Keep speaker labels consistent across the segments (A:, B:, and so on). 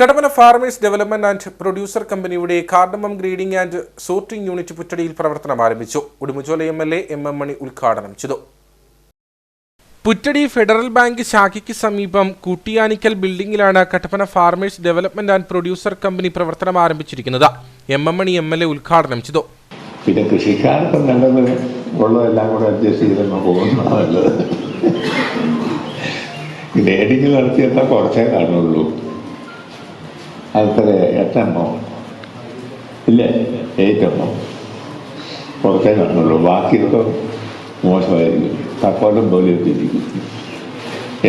A: കടമന farmers development and producer കമ്പനിയുടെ cardamom grading and sorting unit പുറ്റടിയിൽ പ്രവർത്തനം ആരംഭിച്ചു. Udumbanchola M L A M M Mani ഉദ്ഘാടനം ചെയ്തു. Puttady federal bank ശാഖയ്ക്ക് സമീപം Koottiyanikkal ബിൽഡിംഗിലാണ് Kattappana farmers development and producer company പ്രവർത്തനം ആരംഭിച്ചിരിക്കുന്നത്. M M Mani M L A ഉദ്ഘാടനം ചെയ്തു.
B: പിന്നെ കൃഷിക്കാർക്ക് നല്ലത് ഉള്ളതെല്ലാം കൂടെ അഡ്ജസ്റ്റ് ചെയ്തങ്ങ് പോകുന്നതാണ് കുറച്ചേ കാണുള്ളൂ. അത്ര എട്ടെണ്ണോ ഇല്ലേ എയ്റ്റെണ്ണോ പുറത്തേ കാണുള്ളൂ ബാക്കിയൊക്കെ മോശമായിരിക്കും. തക്കോലം പോലെ എത്തിയിരിക്കും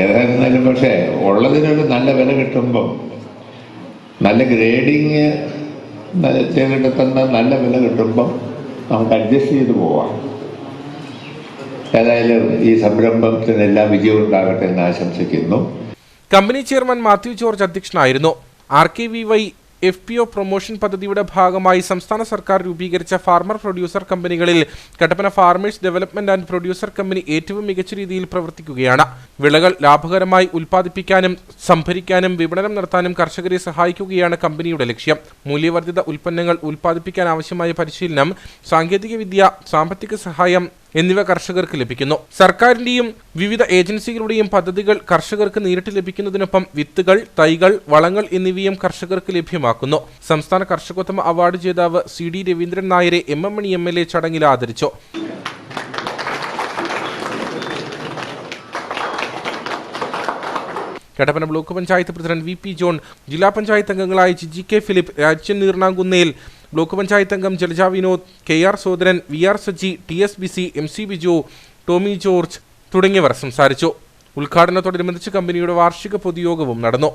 B: ഏതായിരുന്നാലും പക്ഷേ ഉള്ളതിനൊരു നല്ല വില കിട്ടുമ്പം നല്ല ഗ്രേഡിങ് ചെയ്തെടുക്കുന്ന നല്ല വില കിട്ടുമ്പം നമുക്ക് അഡ്ജസ്റ്റ് ചെയ്ത് പോവാം. ഏതായാലും ഈ സംരംഭത്തിന് എല്ലാ വിജയവും ഉണ്ടാകട്ടെ എന്ന് ആശംസിക്കുന്നു.
A: കമ്പനി ചെയർമാൻ മാത്യു ജോർജ് അധ്യക്ഷനായിരുന്നു. R K V Y F P O promotion പദ്ധതിയുടെ ഭാഗമായി സംസ്ഥാന സർക്കാർ രൂപീകരിച്ച ഫാർമർ പ്രൊഡ്യൂസർ കമ്പനികളിൽ Kattappana farmers development and producer company ഏറ്റവും മികച്ച രീതിയിൽ പ്രവർത്തിക്കുകയാണ്. വിളകൾ ലാഭകരമായി ഉൽപ്പാദിപ്പിക്കാനും സംഭരിക്കാനും വിപണനം നടത്താനും കർഷകരെ സഹായിക്കുകയാണ് കമ്പനിയുടെ ലക്ഷ്യം. മൂല്യവർദ്ധിത ഉൽപ്പന്നങ്ങൾ ഉൽപ്പാദിപ്പിക്കാൻ ആവശ്യമായ പരിശീലനം സാങ്കേതികവിദ്യ സാമ്പത്തിക സഹായം എന്നിവ കർഷകർക്ക് ലഭിക്കുന്നു. സർക്കാരിന്റെയും വിവിധ ഏജൻസികളുടെയും പദ്ധതികൾ കർഷകർക്ക് നേരിട്ട് ലഭിക്കുന്നതിനൊപ്പം വിത്തുകൾ തൈകൾ വളങ്ങൾ എന്നിവയും കർഷകർക്ക് ലഭ്യമാക്കുന്നു. സംസ്ഥാന കർഷകോത്തമ അവാർഡ് ജേതാവ് സി ഡി രവീന്ദ്രൻ നായരെ M M Mani M L A ചടങ്ങിൽ ആദരിച്ചു. Kattappana block panchayat president V P John ജില്ലാ പഞ്ചായത്ത് അംഗങ്ങളായ ജിജി കെ ഫിലിപ്പ് രാജ്യൻ നീർണാങ്കുന്നേൽ ബ്ലോക്ക് പഞ്ചായത്ത് അംഗം Jalaja Vinod K R Sodaran V R Saji T S B C M C Biju Tomy George തുടങ്ങിയവർ സംസാരിച്ചു. ഉദ്ഘാടനത്തോടനുബന്ധിച്ച് കമ്പനിയുടെ വാർഷിക പൊതുയോഗവും നടന്നു.